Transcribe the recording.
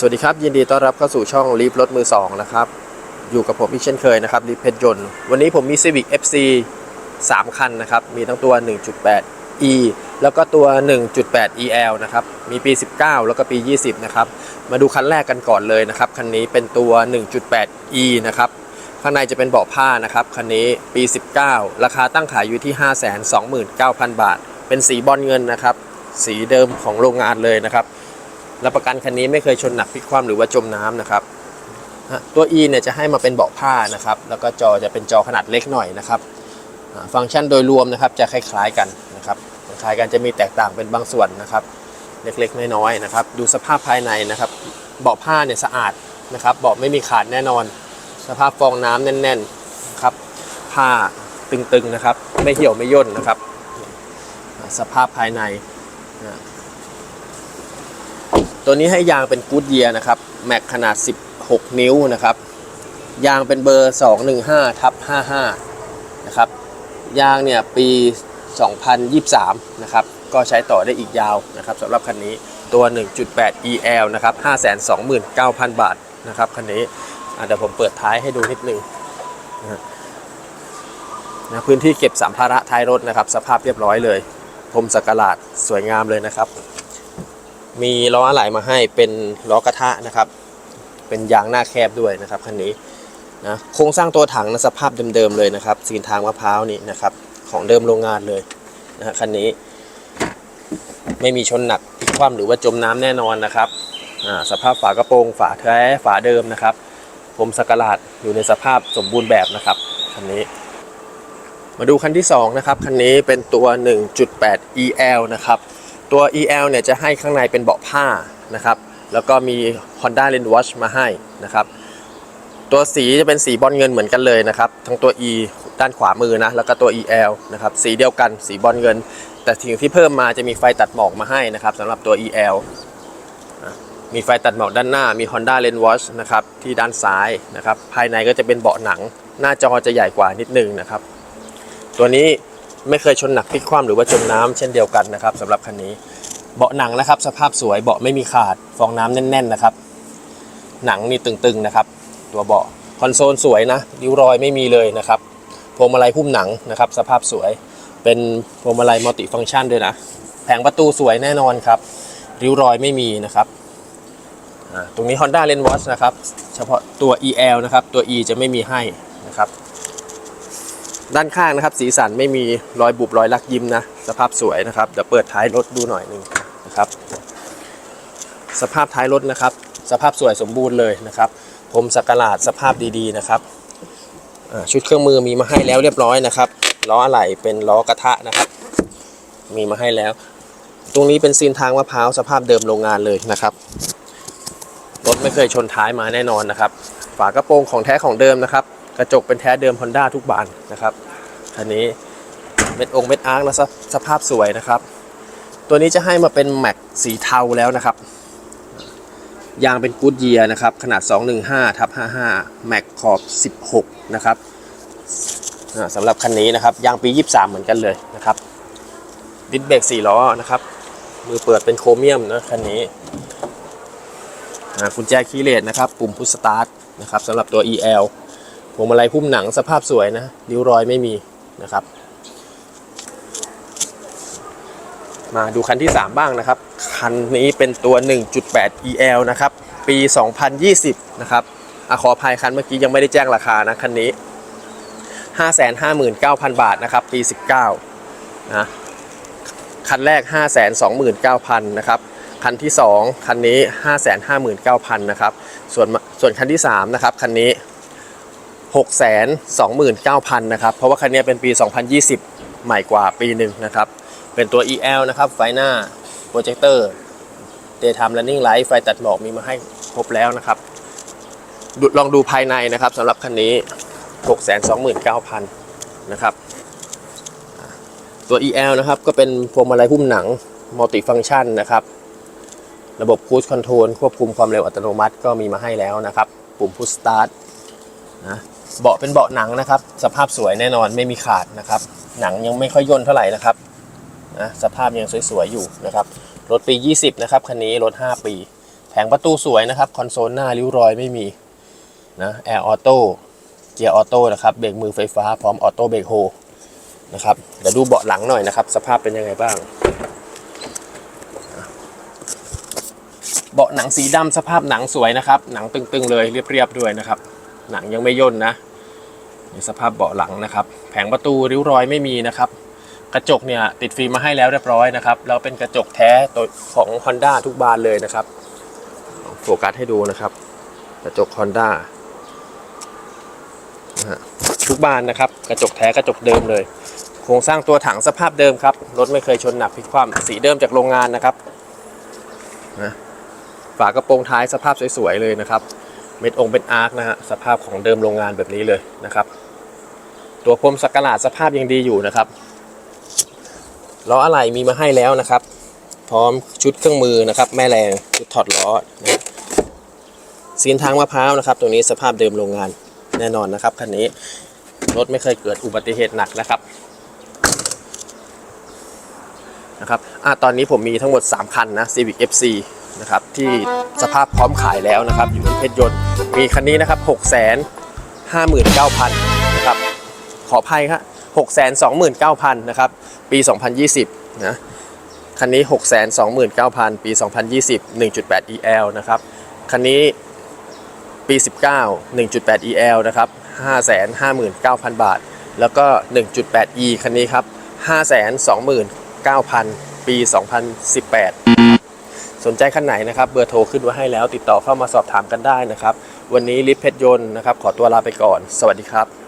สวัสดีครับ ยินดีต้อนรับเข้าสู่ช่องลีฟรถมือ 2 นะครับ อยู่กับผมอีกเช่นเคยนะครับลีฟเพชรยนต์ วันนี้ผมมี Civic FC 3 คันนะครับ มีทั้งตัว 1.8 E แล้วก็ตัว 1.8 EL นะครับ มีปี 19 แล้วก็ปี 20 นะครับ มาดูคันแรกกันก่อนเลยนะครับ คันนี้เป็นตัว 1.8 E นะครับ ข้างในจะเป็นเบาะผ้านะครับ คันนี้ปี 19 ราคาตั้งขายอยู่ที่ 529,000 บาท เป็นสีบอลเงินนะครับ สีเดิมของโรงงานเลยนะครับ รับประกันคันนี้ไม่เคยชนหนักพลิกคว่ำหรือว่าจมน้ำนะครับตัว E เนี่ยจะให้มาเป็นเบาะผ้านะครับ แล้วก็จอจะเป็นจอขนาดเล็กหน่อยนะครับฟังก์ชันโดยรวมนะครับจะคล้ายๆกันนะครับคล้ายกันจะมีแตกต่างเป็นบางส่วนนะครับ เล็กๆน้อยๆนะครับ ดูสภาพภายในนะครับ เบาะผ้าเนี่ยสะอาดนะครับเบาะไม่มีขาดแน่นอน สภาพฟองน้ำแน่นๆนะครับผ้าตึงๆนะครับ ไม่เหี่ยวไม่ย่นนะครับ สภาพภายใน ตัวนี้ให้ยางเป็นกูดเยียนะครับแม็กขนาด 16 นิ้วนะครับ ยางเป็นเบอร์ 215ทับ55 นะครับ ยางเนี่ยปี 2023 นะครับ ก็ใช้ต่อได้อีกยาวนะครับสำหรับคันนี้ตัว 1.8 EL นะครับ 529,000 บาทนะครับคันนี้เดี๋ยวผมเปิดท้ายให้ดูนิดนึงนะฮะนะพื้นที่เก็บสัมภาระท้ายรถนะครับ สภาพเรียบร้อยเลยพรมสักหลาดสวยงามเลยนะครับ มีล้ออะไหล่มาให้เป็นล้อกระทะนะครับ เป็นยางหน้าแคบด้วยนะครับคันนี้นะโครงสร้างตัวถังนะสภาพเดิมๆเลยนะครับสีนทางมะพร้าวนี่นะครับ ของเดิมโรงงานเลยนะฮะคันนี้ ไม่มีชนหนักพลิกคว่ำหรือว่าจมน้ำแน่นอนนะครับสภาพฝากระโปรงฝาแท้ฝาเดิมนะครับผมสกหลาดอยู่ในสภาพสมบูรณ์แบบนะครับคันนี้ มาดูคันที่สองนะครับคันนี้เป็นตัว 1.8 EL นะครับ ตัว EL เนี่ยจะให้ข้างในเป็นเบาะผ้านะครับ แล้วก็มี Honda l a n d Watch มาให้นะครับ ตัวสีจะเป็นสีบอลเงินเหมือนกันเลยนะครับ ทั้งตัว E ด้านขวามือนะแล้วก็ตัว EL นะครับสีเดียวกันสีบอลเงิน แต่สิ่งที่เพิ่มมาจะมีไฟตัดหมอกมาให้นะครับสำหรับตัว EL มีไฟตัดหมอกด้านหน้ามี Honda l a n d Watch นะครับที่ด้านซ้ายนะครับ ภายในก็จะเป็นเบาะหนัง หน้าจอจะใหญ่กว่านิดนึงนะครับ ตัวนี้ ไม่เคยชนหนักพลิกคว่ำหรือว่าจมน้ำเช่นเดียวกันนะครับสำหรับคันนี้เบาะหนังนะครับ สภาพสวยเบาะไม่มีขาด ฟองน้ำแน่น ๆนะครับ หนังนี่ตึงๆนะครับ ตัวเบาะคอนโซลสวยนะริ้วรอยไม่มีเลยนะครับพวงมาลัยพุ่มหนังนะครับ สภาพสวย เป็นพวงมาลัยมัลติฟังก์ชันด้วยนะ แผงประตูสวยแน่นอนครับ ริ้วรอยไม่มีนะครับตรงนี้ Honda l a n d Watch นะครับ เฉพาะตัว EL นะครับ ตัว E จะไม่มีให้นะครับ ด้านข้างนะครับ สีสันไม่มีรอยบุบรอยลักยิ้มนะ สภาพสวยนะครับ เดี๋ยวเปิดท้ายรถดูหน่อยหนึงนะครับ สภาพท้ายรถนะครับ สภาพสวยสมบูรณ์เลยนะครับผมสักหลาดสภาพดีๆนะครับชุดเครื่องมือมีมาให้แล้วเรียบร้อยนะครับล้ออะไหล่เป็นล้อกระทะนะครับ มีมาให้แล้ว ตรงนี้เป็นซีนทางมะพร้าวสภาพเดิมโรงงานเลยนะครับรถไม่เคยชนท้ายมาแน่นอนนะครับ ฝากระโปรงของแท้ของเดิมนะครับ กระจกเป็นแท้เดิม Honda ทุกบานนะครับคันนี้เม็ดองเม็ดอาร์คแล้วสสภาพสวยนะครับ ตัวนี้จะให้มาเป็นแม็กสีเทาแล้วนะครับ ยางเป็นกูดเยียนะครับ ขนาด 215ทับ55 แม็กขอบ 16 นะครับสำหรับคันนี้นะครับ ยางปี 23 เหมือนกันเลยนะครับดิสเบรก4ล้อนะครับ มือเปิดเป็นโครเมียมนะคันนี้กุญแจคีย์เลสนะครับ ปุ่มพุชสตาร์ทนะครับสำหรับตัว EL วงมาลัยพุ่มหนังสภาพสวยนะริ้วรอยไม่มีนะครับ มาดูคันที่ 3 บ้างนะครับ คันนี้เป็นตัว 1.8 EL นะครับ ปี 2020 นะครับอขออภัยคันเมื่อกี้ยังไม่ได้แจ้งราคานะคันนี้ 559,000 บาทนะครับ ปี 19 นะคันแรก 529,000 นะครับ คันที่ 2 คันนี้ 559,000 นะครับ ส่วนส่วนคันที่ 3 นะครับ คันนี้ 629,000นะครับ เพราะว่าคันนี้เป็นปี 2020 ใหม่กว่าปีหนึ่งนะครับ เป็นตัว EL นะครับ ไฟหน้า โปรเจคเตอร์ Daytime Running Light ไฟตัดหมอกมีมาให้ครบแล้วนะครับ ลองดูภายในนะครับสำหรับคันนี้ 629,000นะครับ ตัว EL นะครับ ก็เป็นพวงมาลัยหุ้มหนังมัลติฟัง c t ชันนะครับ ระบบ Cruise Control ควบคุมความเร็วอัตโนมัติก็มีมาให้แล้วนะครับ ปุ่ม Push Start นะ เบาะเป็นเบาะหนังนะครับ สภาพสวยแน่นอนไม่มีขาดนะครับ หนังยังไม่ค่อยย่นเท่าไหร่นะครับนะสภาพยังสวยๆอยู่นะครับรถปี 20 นะครับคันนี้รถ 5 ปีแถงประตูสวยนะครับ คอนโซลหน้าริ้วรอยไม่มีนะแอร์ออโต้เกียร์ออโต้นะครับเบรกมือไฟฟ้าพร้อมออโต้เบรกโฮนะครับเดี๋ยวดูเบาะหลังหน่อยนะครับ สภาพเป็นยังไงบ้าง เบาะหนังสีดำสภาพหนังสวยนะครับ หนังตึงๆเลยเรียบๆด้วยนะครับ หนังยังไม่ย่นนะนี่สภาพเบาะหลังนะครับ แผงประตูริ้วรอยไม่มีนะครับ กระจกเนี่ยติดฟิล์มมาให้แล้วเรียบร้อยนะครับแล้วเป็นกระจกแท้ตัวของ Honda ทุกบานเลยนะครับโฟกัสให้ดูนะครับ กระจก Honda นะฮะทุกบานนะครับ กระจกแท้กระจกเดิมเลย โครงสร้างตัวถังสภาพเดิมครับรถไม่เคยชนหนักพลิกคว่ำสีเดิมจากโรงงานนะครับนะฝากระโปรงท้ายสภาพสวยๆเลยนะครับ เม็ดองค์เป็นอาร์คนะฮะสภาพของเดิมโรงงานแบบนี้เลยนะครับ ตัวพรมสักหลาดสภาพยังดีอยู่นะครับล้ออะไหล่มีมาให้แล้วนะครับ พร้อมชุดเครื่องมือนะครับแม่แรงชุดถอดล้อนะซีนทางมะพร้าวนะครับ ตรงนี้สภาพเดิมโรงงานแน่นอนนะครับคันนี้รถไม่เคยเกิดอุบัติเหตุหนักนะครับนะครับอะตอนนี้ผมมีทั้งหมด 3 คันนะ Civic FC นะครับที่สภาพพร้อมขายแล้วนะครับอยู่บนเพชรยนต์มีคันนี้นะครับ6 5 9 0 0 0นะครับขออภัยครับ629,000นะครับปี 2020นะคันนี้ 629,000 ปี 2020 1.8 EL นะครับคันนี้ปี 19 1.8 EL นะครับ559,000 บาท แล้วก็ 1.8 E คันนี้ครับ529,000 ปี 2018 สนใจคันไหนนะครับเบอร์โทรขึ้นไว้ให้แล้ว ติดต่อเข้ามาสอบถามกันได้นะครับ วันนี้ลิฟเพชรยนต์นะครับขอตัวลาไปก่อน สวัสดีครับ